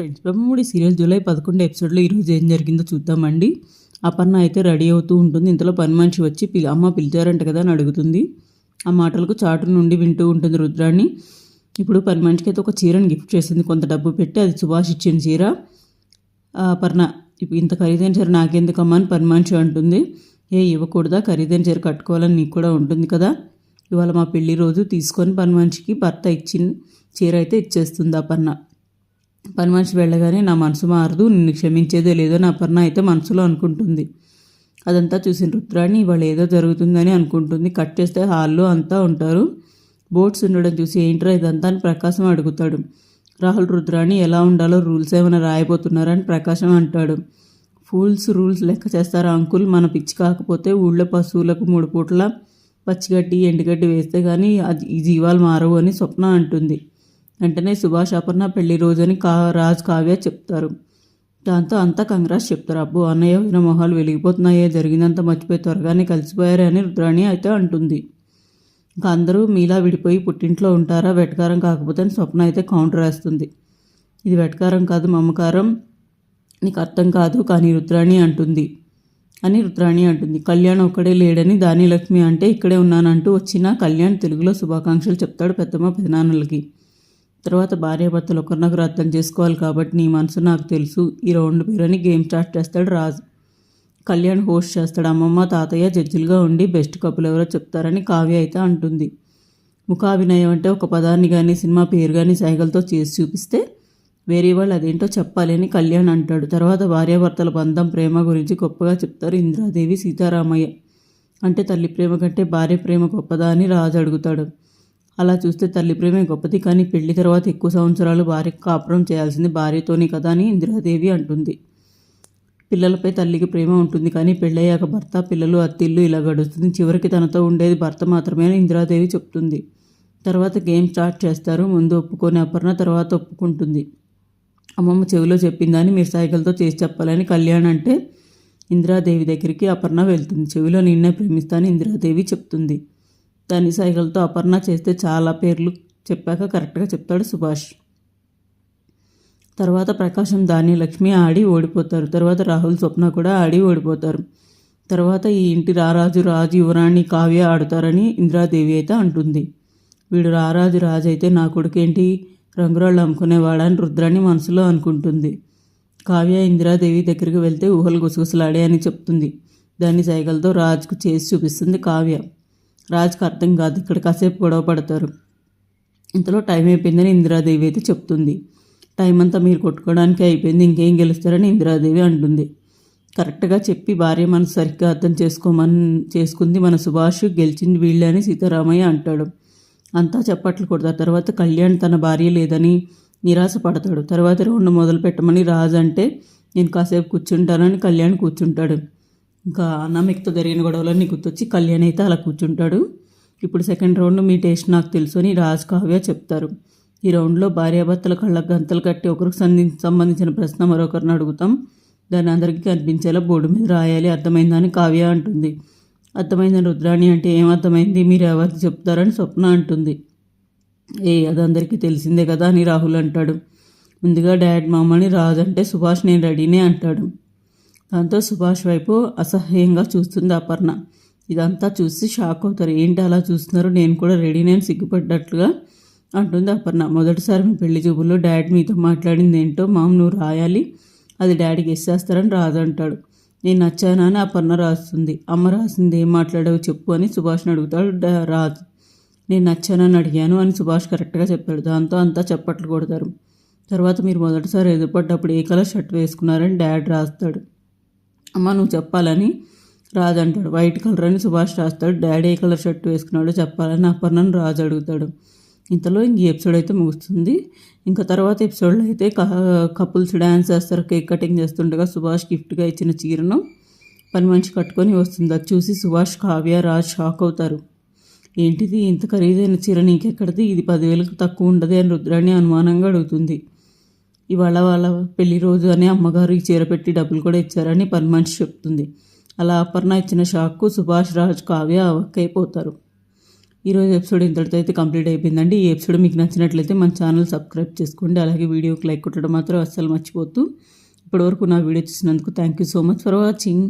Friends Brahmamudi serial July పదకొండు ఎపిసోడ్లో ఈరోజు ఏం జరిగిందో చూద్దామండి. అపర్ణ అయితే రెడీ అవుతూ ఉంటుంది. ఇంతలో పని మనిషి వచ్చి పిలి అమ్మ పిలిచారంట కదా అని అడుగుతుంది. ఆ మాటలకు చాటు నుండి వింటూ ఉంటుంది రుద్రాన్ని ఇప్పుడు పని మనిషికి అయితే ఒక చీరను గిఫ్ట్ చేసింది. కొంత డబ్బు పెట్టి అది సుభాష్ ఇచ్చిన చీర. అపర్ణ ఇప్పుడు ఇంత ఖరీదైన చీర నాకెందుకమ్మా అని పని మనిషి అంటుంది. ఏ ఇవ్వకూడదా? ఖరీదైన చీర కట్టుకోవాలని నీకు కూడా ఉంటుంది కదా. ఇవాళ మా పెళ్ళి రోజు తీసుకొని పని మనిషికి భర్త ఇచ్చిన చీర అయితే ఇచ్చేస్తుంది అపర్ణ. పని మనిషి వెళ్ళగానే నా మనసు మారదు నిన్ను క్షమించేదే లేదో నా పర్ణ అయితే మనసులో అనుకుంటుంది. అదంతా చూసిన రుద్రాణి ఇవాళ ఏదో జరుగుతుందని అనుకుంటుంది. కట్ చేస్తే హాల్లో అంతా ఉంటారు. బోట్స్ ఉండడం చూసి ఏంట్రా ఇదంతా అని ప్రకాశం అడుగుతాడు. రాహుల్ రుద్రాణి ఎలా ఉండాలో రూల్స్ ఏమైనా రాయబోతున్నారని ప్రకాశం అంటాడు. ఫూల్స్ రూల్స్ లెక్క చేస్తారా అంకుల్. మన పిచ్చి కాకపోతే ఊళ్ళో పశువులకు మూడు పూటల పచ్చిగడ్డి ఎండుగడ్డి వేస్తే కానీ అది ఈ జీవాలు మారవు అని స్వప్న అంటుంది. వెంటనే సుభాష్ అపర్ణ పెళ్ళి రోజని కా రాజ్ కావ్య చెప్తారు. దాంతో అంతా కంగ్రాస్ చెప్తారు. అబ్బో అన్నయ్య వదిన మొహాలు వెలిగిపోతున్నాయే జరిగిందంతా మర్చిపోయి త్వరగానే కలిసిపోయారే అని రుద్రాణి అయితే అంటుంది. ఇంకా అందరూ మీలా విడిపోయి పుట్టింట్లో ఉంటారా? వెటకారం కాకపోతే అని స్వప్న అయితే కౌంటర్ వేస్తుంది. ఇది వెటకారం కాదు మమకారం. నీకు అర్థం కాదు కానీ రుద్రాణి అంటుంది. అని రుద్రాణి అంటుంది. కళ్యాణ్ ఒక్కడే లేడని దాని లక్ష్మి అంటే ఇక్కడే ఉన్నానంటూ వచ్చిన కళ్యాణ్ తెలుగులో శుభాకాంక్షలు చెప్తాడు పెద్దమ్మ పెదనాన్నలకి. తర్వాత భార్యాభర్తలు ఒకరినొకరు అర్థం చేసుకోవాలి కాబట్టి నీ మనసు నాకు తెలుసు. ఈ రౌండ్ పేరని గేమ్ స్టార్ట్ చేస్తాడు రాజు. కళ్యాణ్ హోస్ట్ చేస్తాడు. అమ్మమ్మ తాతయ్య జడ్జిలుగా ఉండి బెస్ట్ కప్పులు ఎవరో చెప్తారని కావ్య అయితే అంటుంది. ముఖాభినయం అంటే ఒక పదాన్ని కానీ సినిమా పేరు కానీ సైగలతో చేసి చూపిస్తే వేరే వాళ్ళు అదేంటో చెప్పాలి అని కళ్యాణ్ అంటాడు. తర్వాత భార్యాభర్తల బంధం ప్రేమ గురించి గొప్పగా చెప్తారు ఇంద్రాదేవి సీతారామయ్య. అంటే తల్లి ప్రేమ కంటే భార్య ప్రేమ గొప్పదా అని రాజు అడుగుతాడు. అలా చూస్తే తల్లి ప్రేమే గొప్పది కానీ పెళ్ళి తర్వాత ఎక్కువ సంవత్సరాలు భార్య కాపురం చేయాల్సింది భార్యతోనే కదా అని ఇందిరాదేవి అంటుంది. పిల్లలపై తల్లికి ప్రేమ ఉంటుంది కానీ పెళ్ళయ్యాక భర్త పిల్లలు అత్తిల్లు ఇలా గడుస్తుంది. చివరికి తనతో ఉండేది భర్త మాత్రమే అని ఇందిరాదేవి చెప్తుంది. తర్వాత గేమ్ స్టార్ట్ చేస్తారు ముందు ఒప్పుకొని అపర్ణ తర్వాత ఒప్పుకుంటుంది. అమ్మమ్మ చెవిలో చెప్పిందని మీరు సైకిల్తో చేసి చెప్పాలని కళ్యాణ్ అంటే ఇందిరాదేవి దగ్గరికి అపర్ణ వెళ్తుంది. చెవిలో నిన్నే ప్రేమిస్తాను ఇందిరాదేవి చెప్తుంది. దాని సైగలతో అపర్ణ చేస్తే చాలా పేర్లు చెప్పాక కరెక్ట్గా చెప్తాడు సుభాష్. తర్వాత ప్రకాశం దాని లక్ష్మి ఆడి ఓడిపోతారు. తర్వాత రాహుల్ స్వప్న కూడా ఆడి ఓడిపోతారు. తర్వాత ఈ ఇంటి రారాజు రాజు యువరాణి కావ్య ఆడుతారని ఇందిరాదేవి అయితే అంటుంది. వీడు రారాజు రాజు అయితే నా కొడుకేంటి? రంగురాళ్ళు అమ్ముకునేవాడని రుద్రాన్ని మనసులో అనుకుంటుంది. కావ్య ఇందిరాదేవి దగ్గరికి వెళ్తే ఊహలు గుసగుసలాడే అని చెప్తుంది. దాన్ని సైగలతో రాజుకు చేసి చూపిస్తుంది కావ్య. రాజుకు అర్థం కాదు. ఇక్కడ కాసేపు గొడవ పడతారు. ఇంతలో టైం అయిపోయిందని ఇందిరాదేవి అయితే చెప్తుంది. టైం అంతా మీరు కొట్టుకోవడానికి అయిపోయింది. ఇంకేం గెలుస్తారని ఇందిరాదేవి అంటుంది. కరెక్ట్గా చెప్పి భార్య మనసు సరిగ్గా అర్థం చేసుకోమని చేసుకుంది మన సుభాష్. గెలిచింది వీళ్ళే అని సీతారామయ్య అంటాడు. అంతా చప్పట్లు కొడతారు. తర్వాత కళ్యాణ్ తన భార్య లేదని నిరాశ పడతాడు. తర్వాత రెండు మొదలు పెట్టమని రాజు అంటే నేను కాసేపు కూర్చుంటానని కళ్యాణ్ కూర్చుంటాడు. ఇంకా అన్నమికతో జరిగిన గొడవలన్నీ గుర్తొచ్చి కళ్యాణ్ అయితే అలా కూర్చుంటాడు. ఇప్పుడు సెకండ్ రౌండ్ మీ టేస్ట్ నాకు తెలుసు అని రాజ్ కావ్య చెప్తారు. ఈ రౌండ్లో భార్యాభర్తల కళ్ళకు గంతలు కట్టి ఒకరికి సంబంధించిన ప్రశ్న మరొకరిని అడుగుతాం. దాన్ని అందరికీ కనిపించేలా బోర్డు మీద రాయాలి అర్థమైందని కావ్య అంటుంది. అర్థమైందని రుద్రాణి అంటే ఏం అర్థమైంది? మీరు ఎవరికి చెప్తారని స్వప్న అంటుంది. ఏ అది అందరికీ తెలిసిందే కదా అని రాహుల్ అంటాడు. ముందుగా డాడ్ మామని రాజు అంటే సుభాష్ నేను రెడీనే అంటాడు. దాంతో సుభాష్ వైపు అసహ్యంగా చూస్తుంది అపర్ణ. ఇదంతా చూసి షాక్ అవుతారు. ఏంటి అలా చూస్తున్నారు? నేను కూడా రెడీ నేను సిగ్గుపడ్డట్లుగా అంటుంది అపర్ణ. మొదటిసారి మీ పెళ్ళి చూపుల్లో డాడీ మీతో మాట్లాడింది ఏంటో మామ్ నువ్వు రాయాలి. అది డాడీకి ఇచ్చేస్తారని రాదు అంటాడు. నేను నచ్చానా అని అపర్ణ రాస్తుంది. అమ్మ రాసింది ఏం మాట్లాడావు చెప్పు అని సుభాష్ని అడుగుతాడు రాదు నేను నచ్చానని అడిగాను అని సుభాష్ కరెక్ట్గా చెప్పాడు. దాంతో అంతా చప్పట్లు కొడతారు. తర్వాత మీరు మొదటిసారి ఎదురుపడ్డప్పుడు ఏ కలర్ షర్ట్ వేసుకున్నారని డాడ్ రాస్తాడు. అమ్మ నువ్వు చెప్పాలని రాజు అంటాడు వైట్ కలర్ అని సుభాష్ రాస్తాడు. డాడీ ఏ కలర్ షర్ట్ వేసుకున్నాడో చెప్పాలని అపర్ణను రాజు అడుగుతాడు. ఇంతలో ఇంక ఎపిసోడ్ అయితే ముగుస్తుంది. ఇంకా తర్వాత ఎపిసోడ్లో అయితే కపుల్స్ డ్యాన్స్ చేస్తారు కేక్ కటింగ్ చేస్తుండగా సుభాష్ గిఫ్ట్గా ఇచ్చిన చీరను పని మనిషి కట్టుకొని వస్తుంది. అది చూసి సుభాష్ కావ్య రాజ్ షాక్ అవుతారు. ఏంటిది? ఇంత ఖరీదైన చీర నీకెక్కడిది ఇది పదివేలకు తక్కువ ఉండదు అని రుద్రాణి అనుమానంగా అడుగుతుంది. ఇవాళ వాళ్ళ పెళ్ళి రోజు అని అమ్మగారు ఈ చీర పెట్టి డబ్బులు కూడా ఇచ్చారని పని మనిషి చెప్తుంది. అలా అపర్ణ ఇచ్చిన షాక్కు సుభాష్ రాజ్ కావ్య అవక్కైపోతారు. ఈరోజు ఎపిసోడ్ ఇంతటితో అయితే కంప్లీట్ అయిపోయిందండి. ఈ ఎపిసోడ్ మీకు నచ్చినట్లయితే మన ఛానల్ సబ్స్క్రైబ్ చేసుకోండి. అలాగే వీడియోకి లైక్ కొట్టడం మాత్రం అస్సలు మర్చిపోతూ ఇప్పటివరకు నా వీడియో చూసినందుకు thank you so much for watching.